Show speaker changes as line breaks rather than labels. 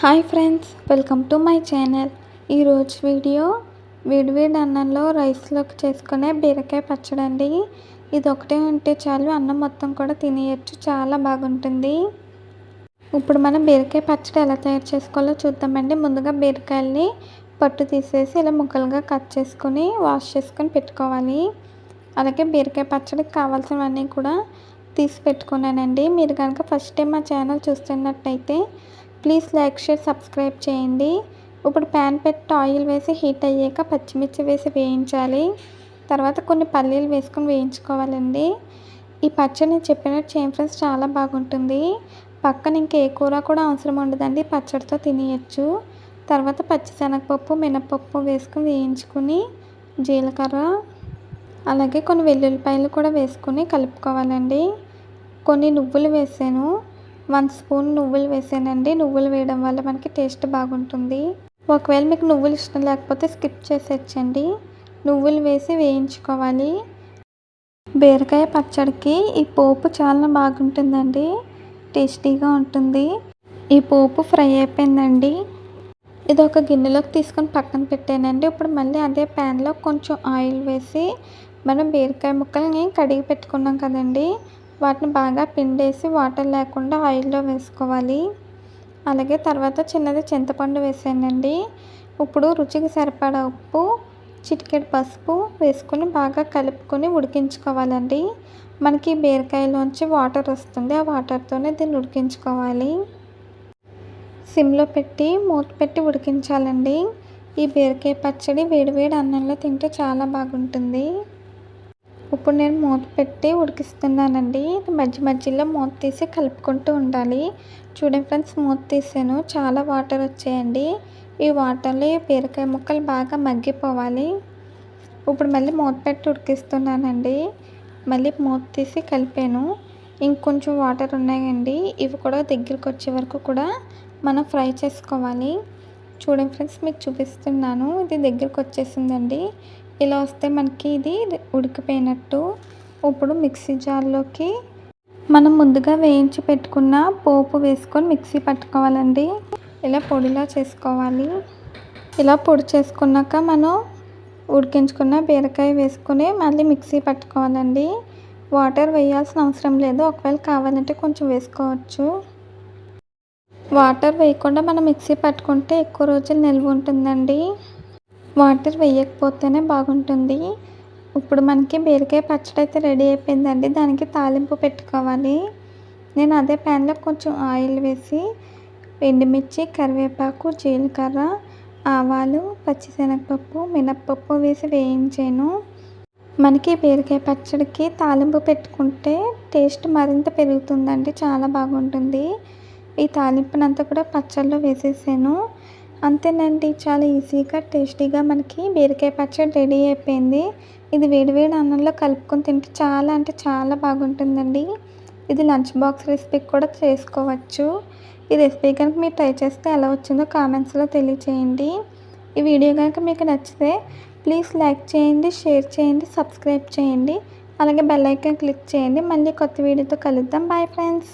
Hi friends welcome to my channel. ఈరోజు video విడివిడి అన్నంలో రైస్లోకి చేసుకునే బీరకాయ పచ్చడి అండి. ఇది ఒకటే ఉంటే చాలు అన్నం మొత్తం కూడా తినేయచ్చు చాలా బాగుంటుంది. ఇప్పుడు మనం బీరకాయ పచ్చడి ఎలా తయారు చేసుకోవాలో చూద్దామండి. ముందుగా బీరకాయల్ని పట్టు తీసేసి ఇలా ముక్కలుగా కట్ చేసుకొని వాష్ చేసుకొని పెట్టుకోవాలి. అలాగే బీరకాయ పచ్చడికి కావాల్సినవన్నీ కూడా తీసి పెట్టుకున్నానండి. మీరు కనుక ఫస్ట్ టైం మా ఛానల్ చూస్తున్నట్టయితే ప్లీజ్ లైక్ షేర్ సబ్స్క్రైబ్ చేయండి. ఇప్పుడు ప్యాన్ పెట్టి ఆయిల్ వేసి హీట్ అయ్యాక పచ్చిమిర్చి వేసి వేయించాలి. తర్వాత కొన్ని పల్లీలు వేసుకొని వేయించుకోవాలండి. ఈ పచ్చడి నేను చెప్పినట్టు చేయం ఫ్రెండ్స్ చాలా బాగుంటుంది. పక్కన ఇంకే కూర కూడా అవసరం ఉండదండి పచ్చడితో తినేయచ్చు. తర్వాత పచ్చిశనగపప్పు మినపప్పు వేసుకొని వేయించుకుని జీలకర్ర అలాగే కొన్ని వెల్లుల్లిపాయలు కూడా వేసుకొని కలుపుకోవాలండి. కొన్ని నువ్వులు వేసాను. వన్ స్పూన్ నువ్వులు వేసానండి. నువ్వులు వేయడం వల్ల మనకి టేస్ట్ బాగుంటుంది. ఒకవేళ మీకు నువ్వులు ఇష్టం లేకపోతే స్కిప్ చేసేచ్చండి నువ్వులు వేసి వేయించుకోవాలి. బీరకాయ పచ్చడికి ఈ పోపు చాలా బాగుంటుందండి. టేస్టీగా ఉంటుంది. ఈ పోపు ఫ్రై అయిపోయిందండి. ఇది ఒక గిన్నెలోకి తీసుకొని పక్కన పెట్టానండి. ఇప్పుడు మళ్ళీ అదే ప్యాన్లో కొంచెం ఆయిల్ వేసి మనం బీరకాయ ముక్కల్ని కడిగి పెట్టుకున్నాం కదండి. వాటిని బాగా పిండేసి వాటర్ లేకుండా ఆయిల్లో వేసుకోవాలి. అలాగే తర్వాత చిన్నది చింతపండు వేసానండి. ఇప్పుడు రుచికి సరిపడా ఉప్పు చిటికెడు పసుపు వేసుకొని బాగా కలుపుకొని ఉడికించుకోవాలండి. మనకి బీరకాయలోంచి వాటర్ వస్తుంది. ఆ వాటర్తోనే దీన్ని ఉడికించుకోవాలి. సిమ్లో పెట్టి మూత పెట్టి ఉడికించాలండి. ఈ బీరకాయ పచ్చడి వేడివేడి అన్నంలో తింటే చాలా బాగుంటుంది. ఇప్పుడు నేను మూత పెట్టి ఉడికిస్తున్నానండి. మధ్య మధ్యలో మూత తీసి కలుపుకుంటూ ఉండాలి. చూడండి ఫ్రెండ్స్ మూత తీసాను. చాలా వాటర్ వచ్చాయండి. ఈ వాటర్లో బీరకాయ ముక్కలు బాగా మగ్గిపోవాలి. ఇప్పుడు మళ్ళీ మూత పెట్టి ఉడికిస్తున్నానండి. మళ్ళీ మూత తీసి కలిపాను. ఇంకొంచెం వాటర్ ఉన్నాయండి. ఇవి కూడా దగ్గరికి వచ్చే వరకు కూడా మనం ఫ్రై చేసుకోవాలి. చూడండి ఫ్రెండ్స్ మీకు చూపిస్తున్నాను. ఇది దగ్గరికి వచ్చేసిందండి. ఇలా వస్తే మనకి ఇది ఉడికిపోయినట్టు. ఇప్పుడు మిక్సీ జార్లోకి మనం ముందుగా వేయించి పెట్టుకున్న పోపు వేసుకొని మిక్సీ పట్టుకోవాలండి. ఇలా పొడిలా చేసుకోవాలి. ఇలా పొడి చేసుకున్నాక మనం ఉడికించుకున్న బీరకాయ వేసుకుని మళ్ళీ మిక్సీ పట్టుకోవాలండి. వాటర్ వేయాల్సిన అవసరం లేదు. ఒకవేళ కావాలంటే కొంచెం వేసుకోవచ్చు. వాటర్ వేయకుండా మనం మిక్సీ పట్టుకుంటే ఎక్కువ రోజులు నిల్వ ఉంటుందండి. వాటర్ వేయకపోతేనే బాగుంటుంది. ఇప్పుడు మనకి బీరకాయ పచ్చడి అయితే రెడీ అయిపోయిందండి. దానికి తాలింపు పెట్టుకోవాలి. నేను అదే ప్యాన్లో కొంచెం ఆయిల్ వేసి ఎండుమిర్చి కరివేపాకు జీలకర్ర ఆవాలు పచ్చిశనగపప్పు మినప్పప్పు వేసి వేయించాను. మనకి బీరకాయ పచ్చడికి తాలింపు పెట్టుకుంటే టేస్ట్ మరింత పెరుగుతుందండి. చాలా బాగుంటుంది. ఈ తాలింపునంతా కూడా పచ్చళ్ళు వేసేసాను. అంతేనండి చాలా ఈజీగా టేస్టీగా మనకి బీరకాయ పచ్చడి రెడీ అయిపోయింది. ఇది వేడివేడి అన్నంలో కలుపుకొని తింటే చాలా అంటే చాలా బాగుంటుందండి. ఇది లంచ్ బాక్స్ రెసిపీ కూడా చేసుకోవచ్చు. ఈ రెసిపీ కనుక మీరు ట్రై చేస్తే ఎలా వచ్చిందో కామెంట్స్లో తెలియచేయండి. ఈ వీడియో కనుక మీకు నచ్చితే ప్లీజ్ లైక్ చేయండి షేర్ చేయండి సబ్స్క్రైబ్ చేయండి. అలాగే బెల్ ఐకాన్ క్లిక్ చేయండి. మళ్ళీ కొత్త వీడియోతో కలుద్దాం. Bye friends.